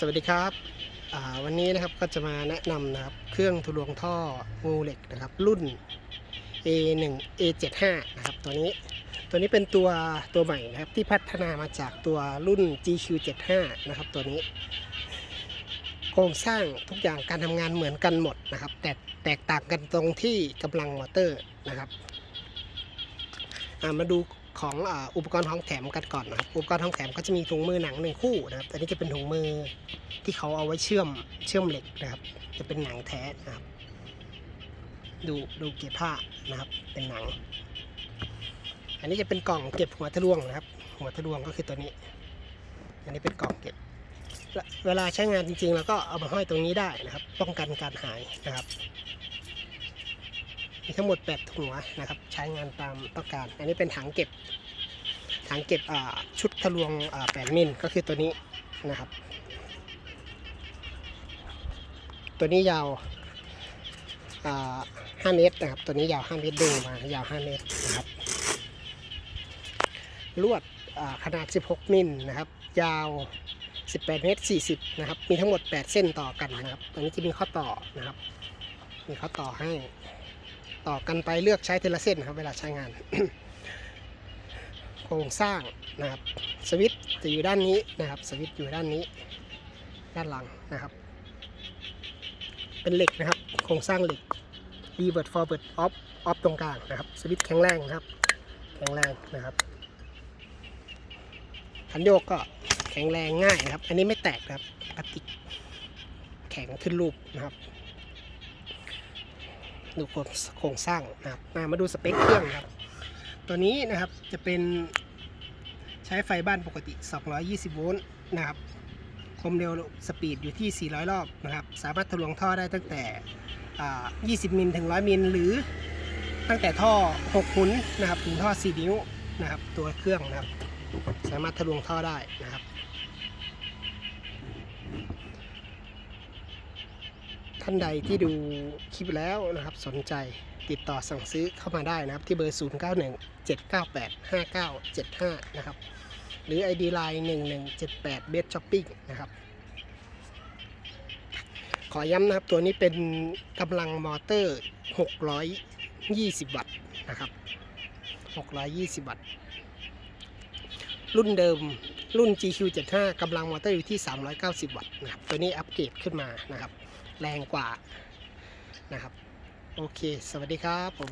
สวัสดีครับวันนี้นะครับก็จะมาแนะนำนะครับเครื่องทะลวงท่องูเหล็กนะครับ รุ่น A1 A75 นะครับตัวนี้ตัวนี้เป็นตัวตัวใหม่นะครับที่พัฒนามาจากตัวรุ่น GQ75 นะครับตัวนี้ โครงสร้างทุกอย่างการทำงานเหมือนกันหมดนะครับ แต่แตกต่างกันตรงที่กำลังมอเตอร์นะครับมาดู ของอ,อุปกรณ์ท้องแถมกันก่อนนะครับอุปกรณ์ท้องแถมก็จะมีถุงมือหนังหนึ่งคู่นะครับอันนี้จะเป็นถุงมือที่เขาเอาไว้เชื่อมเชื่อมเหล็กนะครับ จะเป็นหนังแท้นะครับ ดูดูเก็บผ้านะครับเป็นหนัง อันนี้จะเป็นกล่องเก็บหัวทะลวงนะครับ หัวทะลวงก็คือตัวนี้ อันนี้เป็นกล่องเก็บ เวลาใช้งานจริงๆเราก็เอามาห้อยตรงนี้ได้นะครับ ป้องกันการหายนะครับ มีทั้งหมด 8 หัวนะครับ ใช้งานตามต้องการ อันนี้เป็นถังเก็บ ถังเก็บชุดทะลวงอ่า8มิลก็คือตัวนี้นะครับ ตัวนี้ยาวอ่า5เมตรนะครับ ตัวนี้ยาว 5 เมตรดึงมายาว 5 เมตรนะครับ ลวดอ่าขนาด 16 มิลนะครับ ยาว 18 เมตร 40 นะครับ มีทั้งหมด 8 เส้นต่อกันนะครับอันนี้จะมีข้อต่อนะครับ มีข้อต่อให้ ต่อกันไปเลือกใช้เทละเส้นครับเวลาใช้งาน โครงสร้างนะครับ สวิตจะอยู่ด้านนี้นะครับ สวิตอยู่ด้านนี้ ด้านหลังนะครับ เป็นเหล็กนะครับ โครงสร้างเหล็ก revert forward off off ตรงกลางนะครับ สวิตแข็งแรงนะครับ แข็งแรงนะครับคันโยกก็แข็งแรงง่ายนะครับ อันนี้ไม่แตกนะครับพลาสติกแข็งขึ้นรูปนะครับ ดูโครงสร้างนะครับมาดูสเปคเครื่องครับ ตัวนี้นะครับจะเป็นใช้ไฟบ้านปกติ 220 โวลต์นะครับความเร็วสปีดอยู่ที่ 400 รอบนะครับ สามารถทะลวงท่อได้ตั้งแต่อ่า20 มิลถึง 100 มิล หรือตั้งแต่ท่อ6หุนนะครับ ถึงท่อ 4 นิ้วนะครับ ตัวเครื่องนะครับ สามารถทะลวงท่อได้นะครับ ท่านใดที่ดูคลิปแล้วนะครับสนใจติดต่อสั่งซื้อเข้ามาได้นะครับ ที่เบอร์ 0 9 1 7 9 8 5 9 7 5 นะครับ หรือ ID Line 1178 b e s Shopping นะครับ ขอย้ำนะครับตัวนี้เป็นกำลังมอเตอร์ 620 วัตต์นะครับ 620 วัตต์ รุ่นเดิม รุ่น GQ75 กำลังมอเตอร์อยู่ที่ 390 วัตต์นะครับ ตัวนี้อัปเกรดขึ้นมานะครับ แรงกว่านะครับ โอเค สวัสดีครับผม